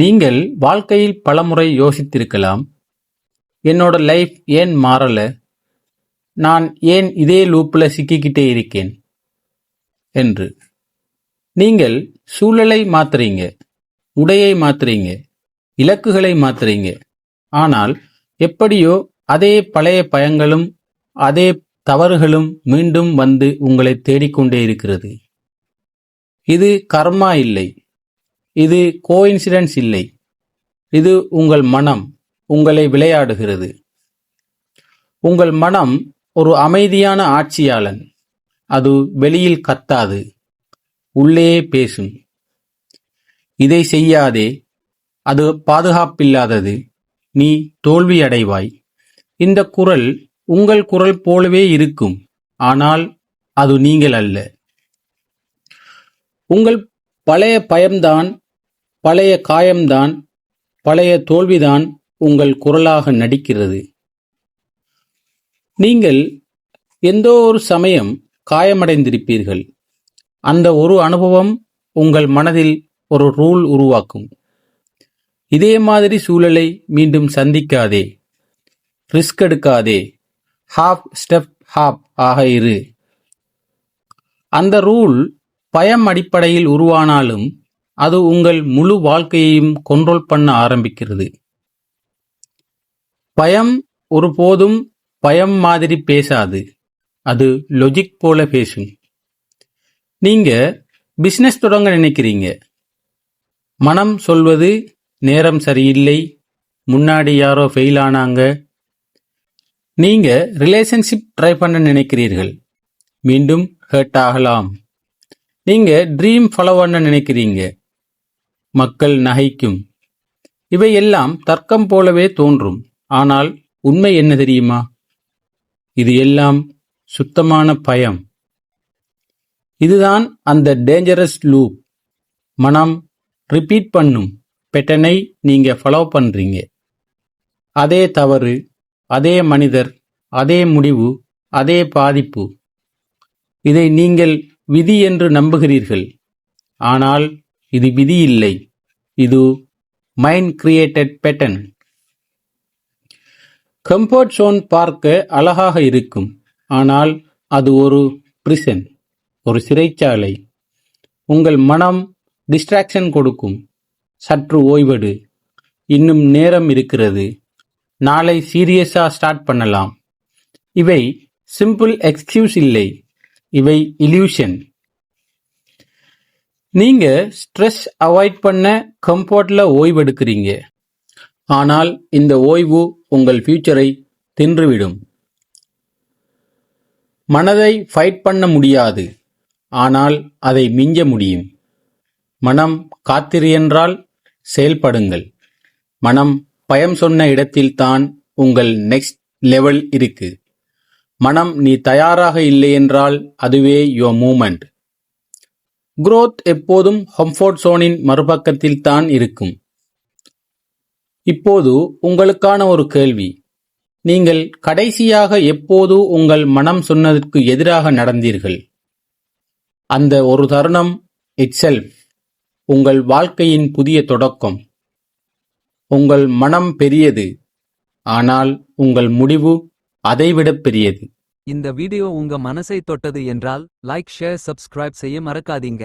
நீங்கள் வாழ்க்கையில் பலமுறை யோசித்திருக்கலாம். என்னோட லைஃப் ஏன் மாறலை? நான் ஏன் இதே லூப்பில் சிக்கிக்கிட்டே இருக்கேன்? என்று. நீங்கள் சூழலை மாத்துறீங்க உடையை மாத்துறீங்க இலக்குகளை மாத்துறீங்க. ஆனால் எப்படியோ அதே பழைய பயங்களும் அதே தவறுகளும் மீண்டும் வந்து உங்களை தேடிக்கொண்டே இருக்கிறது. இது கர்மா இல்லை. இது கோயின்சிடன்ஸ் இல்லை. இது உங்கள் மனம் உங்களை விளையாடுகிறது. உங்கள் மனம் ஒரு அமைதியான ஆட்சியாளன். அது வெளியில் கத்தாது உள்ளே பேசும். இதை செய்யாதே அது பாதுகாப்பில்லாதது. நீ தோல்வி அடைவாய். இந்த குரல் உங்கள் குரல் போலவே இருக்கும் ஆனால் அது நீங்கள் அல்ல. உங்கள் பழைய பயம்தான் பழைய காயம்தான் பழைய தோல்விதான் உங்கள் குரலாக நடிக்கிறது. நீங்கள் எந்தோ ஒரு சமயம் காயமடைந்திருப்பீர்கள். அந்த ஒரு அனுபவம் உங்கள் மனதில் ஒரு ரூல் உருவாக்கும். இதே மாதிரி சூழலை மீண்டும் சந்திக்காதே. ரிஸ்க் எடுக்காதே. ஹாப் ஸ்டெப் ஹாப் ஆக இரு. அந்த ரூல் பயம் அடிப்படையில் உருவானாலும் அது உங்கள் முழு வாழ்க்கையையும் கண்ட்ரோல் பண்ண ஆரம்பிக்கிறது. பயம் ஒருபோதும் பயம் மாதிரி பேசாது. அது லொஜிக் போல பேசும். நீங்க பிசினஸ் தொடங்க நினைக்கிறீங்க. மனம் சொல்வது நேரம் சரியில்லை முன்னாடி யாரோ ஃபெயில் ஆனாங்க. நீங்க ரிலேஷன்ஷிப் ட்ரை பண்ண நினைக்கிறீர்கள். மீண்டும் ஹர்ட் ஆகலாம். நீங்க ட்ரீம் ஃபாலோ பண்ண நினைக்கிறீங்க. மக்கள் நகைக்கும். இவையெல்லாம் தர்க்கம் போலவே தோன்றும். ஆனால் உண்மை என்ன தெரியுமா? இது எல்லாம் சுத்தமான பயம். இதுதான் அந்த டேஞ்சரஸ் லூப் மனம் ரிப்பீட் பண்ணும். பெட்டனை நீங்க ஃபாலோ பண்றீங்க. அதே தவறு அதே மனிதர் அதே முடிவு அதே பாதிப்பு. இதை நீங்கள் விதி என்று நம்புகிறீர்கள். ஆனால் இது விதி இல்லை இது mind created pattern comfort zone பார்க்க அழகாக இருக்கும். ஆனால் அது ஒரு பிரிசன் ஒரு சிறைச்சாலை. உங்கள் மனம் டிஸ்ட்ராக்ஷன் கொடுக்கும். சற்று ஓய்வெடு. இன்னும் நேரம் இருக்கிறது. நாளை சீரியஸாக ஸ்டார்ட் பண்ணலாம். இவை சிம்பிள் எக்ஸ்கியூஸ் இல்லை. இவை இல்யூஷன் நீங்க ஸ்ட்ரெஸ் அவாய்ட் பண்ண கம்ஃபர்ட்ல ஓய்வெடுக்கிறீங்க. ஆனால் இந்த ஓய்வு உங்கள் ஃபியூச்சரை தின்றுவிடும். மனதை ஃபைட் பண்ண முடியாது. ஆனால் அதை மிஞ்ச முடியும். மனம் காத்திரு என்றால் செயல்படுங்கள். மனம் பயம் சொன்ன இடத்தில்தான் உங்கள் நெக்ஸ்ட் லெவல் இருக்கு. மனம் நீ தயாராக இல்லை என்றால் அதுவே யுவர் மூமெண்ட் குரோத் எப்போதும் ஹம்ஃபோர்ட் சோனின் மறுபக்கத்தில் தான் இருக்கும். இப்போது உங்களுக்கான ஒரு கேள்வி. நீங்கள் கடைசியாக எப்போது உங்கள் மனம் சொன்னதற்கு எதிராக நடந்தீர்கள்? அந்த ஒரு தருணம் இட்செல்ஃப் உங்கள் வாழ்க்கையின் புதிய தொடக்கம். உங்கள் மனம் பெரியது ஆனால் உங்கள் முடிவு அதைவிட பெரியது. இந்த வீடியோ உங்க மனசை தொட்டது என்றால் லைக் ஷேர் சப்ஸ்கிரைப் செய்ய மறக்காதீங்க.